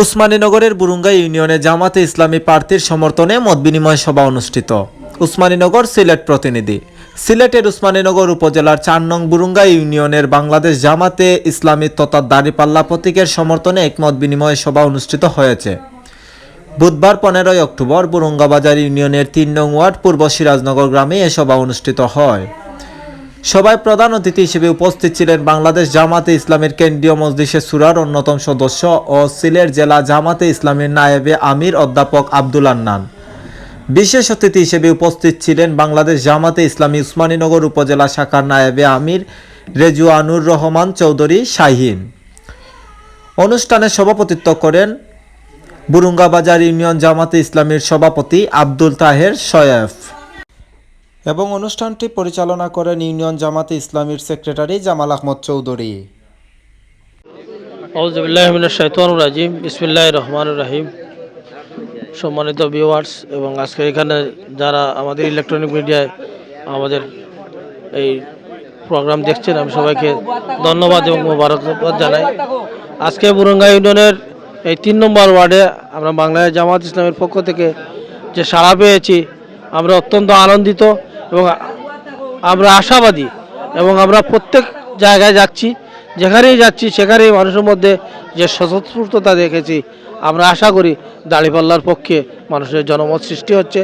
উসমানীনগরের বুরুঙ্গা ইউনিয়নে জামাতে ইসলামী প্রার্থীর সমর্থনে মতবিনিময় সভা অনুষ্ঠিত। উসমানীনগর সিলেট প্রতিনিধি। সিলেটের উসমানীনগর উপজেলার চার নং বুরুঙ্গা ইউনিয়নের বাংলাদেশ জামাতে ইসলামী তথা দাঁড়িপাল্লা প্রতীকের সমর্থনে এক মত বিনিময় সভা অনুষ্ঠিত হয়েছে। বুধবার পনেরোই অক্টোবর বুরুঙ্গাবাজার ইউনিয়নের তিন নং ওয়ার্ড পূর্ব সিরাজনগর গ্রামে এ সভা অনুষ্ঠিত হয়। সভায় প্রধান অতিথি হিসেবে উপস্থিত ছিলেন বাংলাদেশ জামাতে ইসলামের কেন্দ্রীয় মজলিসে সুরার অন্যতম সদস্য ও সিলেট জেলা জামাতে ইসলামের নায়েবে আমির অধ্যাপক আব্দুল আন্নান। বিশেষ অতিথি হিসেবে উপস্থিত ছিলেন বাংলাদেশ জামাতে ইসলামী উসমানীনগর উপজেলা শাখার নায়েবে আমির রেজুয়ানুর রহমান চৌধুরী শাহিন। অনুষ্ঠানে সভাপতিত্ব করেন বুরুঙ্গাবাজার ইউনিয়ন জামাতে ইসলামীর সভাপতি আব্দুল তাহের শয়েফ। এবং অনুষ্ঠানটি পরিচালনা করেন ইউনিয়ন জামাতে ইসলামীর সেক্রেটারি জামাল আহমদ চৌধুরী। রাজিম। বিসমিল্লাহ রহমান রাহিম। সম্মানিত ভিউয়ার্স, এবং আজকে এখানে যারা আমাদের ইলেকট্রনিক মিডিয়ায় আমাদের এই প্রোগ্রাম দেখছেন, আমি সবাইকে ধন্যবাদ এবং মোবারকবাদ জানাই। আজকে বুরঙ্গা ইউনিয়নের এই তিন নম্বর ওয়ার্ডে আমরা বাংলাদেশ জামাত ইসলামের পক্ষ থেকে যে সাড়া পেয়েছি, আমরা অত্যন্ত আনন্দিত। এবং আমরা আশাবাদী এবং আমরা প্রত্যেক জায়গায় যাচ্ছি, যেখানেই যাচ্ছি সেখানেই মানুষের মধ্যে যে স্বতঃস্ফূর্ততা দেখেছি, আমরা আশা করি দাঁড়িপাল্লার পক্ষে মানুষের জনমত সৃষ্টি হচ্ছে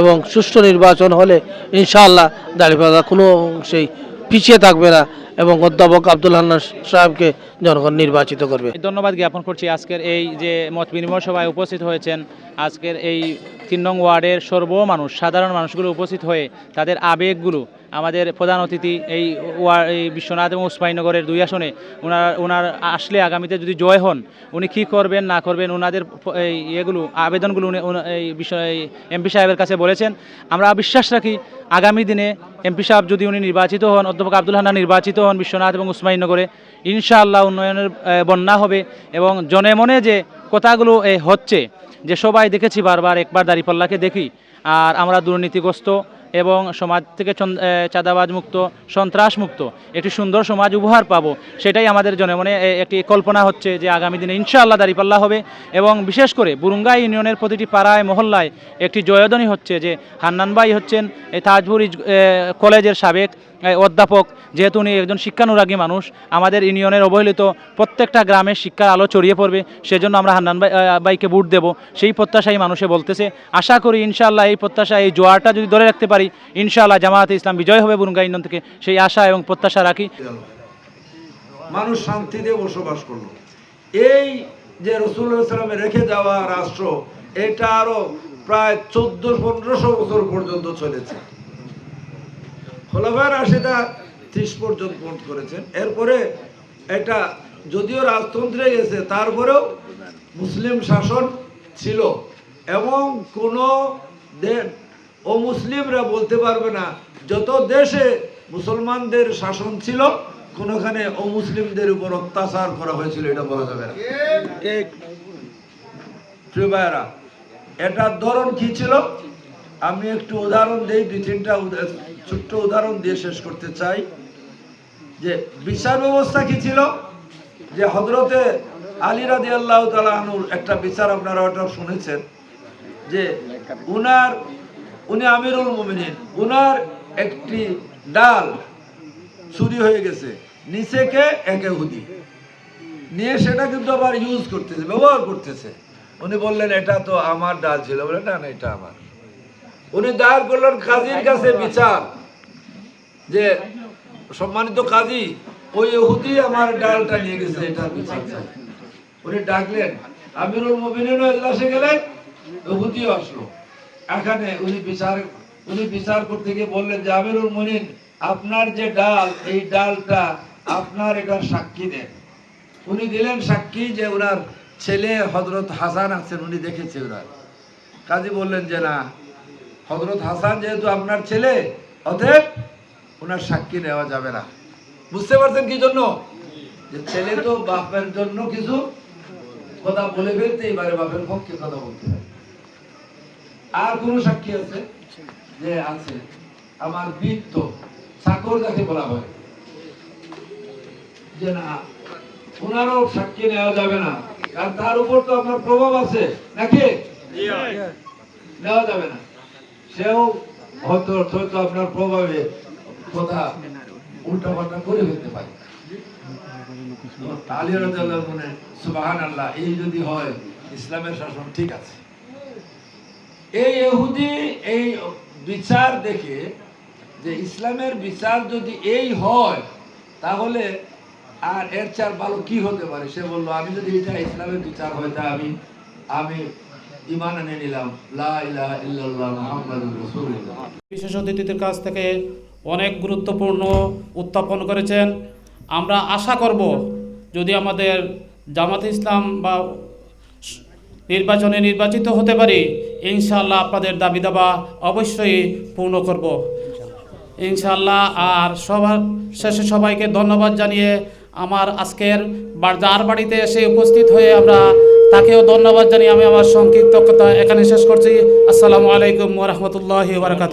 এবং সুষ্ঠু নির্বাচন হলে ইনশাআল্লাহ দাঁড়িপাল্লা কোনো সেই পিছিয়ে থাকবে না এবং অধ্যাপক আব্দুল হান্নান সাহেবকে জনগণ নির্বাচিত করবে। ধন্যবাদ জ্ঞাপন করছি। আজকের এই যে মত বিনিময় সভায় উপস্থিত হয়েছেন, আজকের এই তিন নং ওয়ার্ডের সর্ব মানুষ সাধারণ মানুষগুলো উপস্থিত হয়ে তাদের আবেগগুলো আমাদের প্রধান অতিথি এই বিশ্বনাথ এবং উসমাইনগরের দুই আসনে ওনার ওনার আসলে আগামীতে যদি জয় হন, উনি কী করবেন, না করবেন ওনাদের এই ইয়েগুলো, আবেদনগুলো উনি এই বিষয় এমপি সাহেবের কাছে বলেছেন। আমরা বিশ্বাস রাখি, আগামী দিনে এমপি সাহেব যদি উনি নির্বাচিত হন, অধ্যাপক আব্দুল হান্না নির্বাচিত হন বিশ্বনাথ এবং উসমাইনগরে ইনশাআল্লাহ উন্নয়নের বন্যা হবে এবং জনে মনে যে কথাগুলো হচ্ছে, যে সবাই দেখেছি বারবার, একবার দাঁড়িপাল্লাকে দেখি, আর আমরা দুর্নীতিগ্রস্ত এবং সমাজ থেকে চাঁদাবাজ মুক্ত সন্ত্রাস মুক্ত একটি সুন্দর সমাজ উপহার পাবো, সেটাই আমাদের জনমনে মানে একটি কল্পনা হচ্ছে যে আগামী দিনে ইনশাআল্লাহ দাঁড়িপাল্লা হবে এবং বিশেষ করে বুরুঙ্গা ইউনিয়নের প্রতিটি পাড়ায়, মহল্লায় একটি জয়দনী হচ্ছে যে হান্নান ভাই হচ্ছেন এই তাজপুর কলেজের সাবেক অধ্যাপক যেহেতু উনি একজন শিক্ষানুরাগী মানুষ আমাদের ইউনিয়নের অবহেলিত প্রত্যেকটা গ্রামে শিক্ষার আলো ছড়িয়ে পড়বে সেজন্য আমরা হান্নান আহ, ভাইকে ভোট দেব। সেই প্রত্যাশাই মানুষে বলতেছে। আশা করি ইনশাআল্লাহ এই প্রত্যাশা এই জোয়ারটা যদি ধরে রাখতে পারি ইনশাআল্লাহ জামায়াতে ইসলাম বিজয় হবে বুরুঙ্গা ইউনিয়ন থেকে। সেই আশা এবং প্রত্যাশা রাখি। মানুষ শান্তিতে বসবাস করল। এই যে রসুল্লাহ রেখে যাওয়া রাষ্ট্র এটা আরও প্রায় চোদ্দ পনেরোশো বছর পর্যন্ত চলেছে। খোলাফার রাশেদা ত্রিশ পর্যন্ত পর্যন্ত করেছেন। এরপরে এটা যদিও রাজতন্ত্রে গেছে তারপরেও মুসলিম শাসন ছিল এবং কোনো অমুসলিমরা বলতে পারবে না যত দেশে মুসলমানদের শাসন ছিল কোনোখানে অমুসলিমদের উপর অত্যাচার করা হয়েছিল এটা বলা যাবে না। এই প্রিয় ভাইয়েরা এটার ধরন কি ছিল? আমি একটু উদাহরণ দিই, দুই, তিনটা ছোট্ট উদাহরণ দিয়ে শেষ করতে চাই। যে বিচার ব্যবস্থা কি ছিল? যে হজরতে আলী রাদি আল্লাহ একটা বিচার আপনারা ওটা শুনেছেন। যে উনার, উনি আমিরুল মুমিনিন, উনার একটি ডাল চুরি হয়ে গেছে নিচেকে একে হুদি নিয়ে সেটা কিন্তু আবার ইউজ করতেছে, ব্যবহার করতেছে। উনি বললেন, এটা তো আমার ডাল ছিল। বলে না, এটা আমার। উনি দায়ের করলেন কাজীর কাছে বিচার। যে সম্মানিত কাজী ওই ইহুদি আমার ডালটা নিয়ে গেছে এটা বিচার চাই। উনি ডাকলেন আমিরুল মুমিনিনও এজলাসে গেলেন ইহুদিও আসলো। এখানে উনি বিচার উনি বিচার করতে গিয়ে বললেন যে আমিরুল মুমিনিন আপনার যে ডাল এই ডালটা আপনার এটা সাক্ষী দেন। উনি দিলেন সাক্ষী যে ওনার ছেলে হজরত হাসান আছেন উনি দেখেছে ওনার। কাজী বললেন যে না হজরত হাসান যেহেতু আপনার ছেলে অতএব ওনার সাক্ষী নেওয়া যাবে না। বুঝতে পারছেন কি জন্য? যে ছেলে তো বাপের জন্য কিছু কথা বলে ফেলতেই পারে বাপের পক্ষে কথা বলতে পারে আর কোন সাক্ষী আছে? যে আছে। আমার বৃত্ত চাকর যাকে বলা হয়। যে না ওনারও সাক্ষী নেওয়া যাবে না। কারণ তার উপর তো আপনার প্রভাব আছে। নাকি? নেওয়া যাবে না। সেও হয়তো আপনার প্রভাবে কথা উল্টা পাল্টা করে ফেলতে পারে। এই যদি হয়, ইসলামের শাসন ঠিক আছে। এই ইহুদি, এই বিচার দেখে যে ইসলামের বিচার যদি এই হয়, তাহলে আর এর চার ভালো কি হতে পারে? সে বলল, আমি যদি এটা ইসলামের বিচার হয়, তা আমি আমি বিশেষ অতিথিদের কাছ থেকে অনেক গুরুত্বপূর্ণ উত্থাপন করেছেন। আমরা আশা করব যদি আমাদের জামাত ইসলাম বা নির্বাচনে নির্বাচিত হতে পারি ইনশাল্লাহ আপনাদের দাবি দাবা অবশ্যই পূর্ণ করব। ইনশাল্লাহ আর সবার শেষে সবাইকে ধন্যবাদ জানিয়ে আমার আজকের যার বাড়িতে এসে উপস্থিত হয়ে আমরা তাকেও ধন্যবাদ জানিয়ে আমি আমার সংক্ষিপ্ত কথা এখানে শেষ করছি। আসসালামু আলাইকুম ওরহমতুল্লাহ বারকাত